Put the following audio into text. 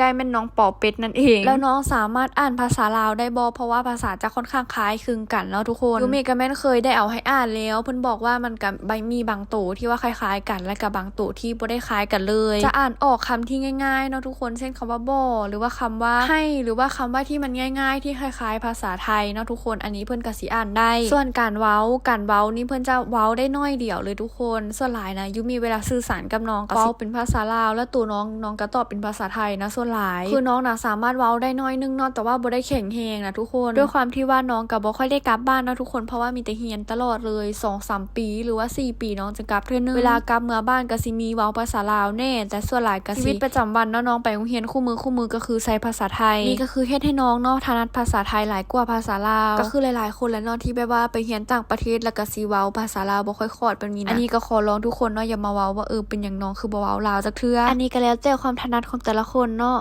ได้แม่นน้องปอเป็ดนั่นเอง แล้วน้องสามารถอ่านภาษาลาวได้บอเพราะว่าภาษาจะค่อนข้างคล้ายคลึงกันแล้วทุกคนยูเมกะแม่นเคยได้เอาให้อ่านแล้ว เพิ่นบอกว่ามันกับใบมีบางตัวที่ว่าคล้ายๆ กันและกับบางตัวที่บ่ได้คล้ายกันเลย จะอ่านออกคำที่ง่ายๆเนาะทุกคนเช่นคำว่าบ่หรือว่าคำว่าให้หรือว่าคำว่าที่มันง่าย ๆ ที่คล้าย ๆ ภาษาไทยเนาะทุกคนอันนี้เพิ่นก็สิอ่านได้ ส่วนการเว้าการเว้านี่เพิ่นจะเว้าได้น้อยเดียวเลยทุกคน ส่วนหลายนะยูมีเวลาสื่อสารกับน้องก็เว้าเป็นภาษาลาว แล้วตัวน้องน้องก็ตอบเป็นภาษาไทยนะส่วนหลาย คือน้องนะสามารถเว้าได้น้อยนึงเนาะแต่ว่าบ่ได้แข็งแรงนะทุกคน ด้วยความที่ว่าน้องก็บ่ค่อยได้กลับบ้านเนาะทุกคนเพราะว่ามีแต่เรียนตลอดเลย2-3ปี หรือว่า 4 ปีน้องจะกลับเทื่อนึงเวลากลับเมื่อบ้านก็สิมีเว้าภาษาลาวแน่ แต่ส่วนหลายก็สิชีวิตประจำวันเนาะน้องไปโรงเรียนคู่มือคู่มือก็คือใช้ภาษาไทยนี่ก็คือเฮ็ดให้น้องเนาะถนัดภาษาไทยหลายกว่าภาษาลาวก็คือหลายๆ คนแหล้วเนาะที่แบบว่าไปเรียนต่างประเทศแล้วก็สิเว้าภาษาลาวบ่ค่อยคลอดเป็นมีนะอันนี้ก็ขอร้องทุกคนเนาะอย่ามาเว้าว่าเออเป็นหยังน้องคือบ่เว้าลาวจักเทื่ออันนี้ก็แล้วแต่ความถนัดของแต่ละคนเนาะ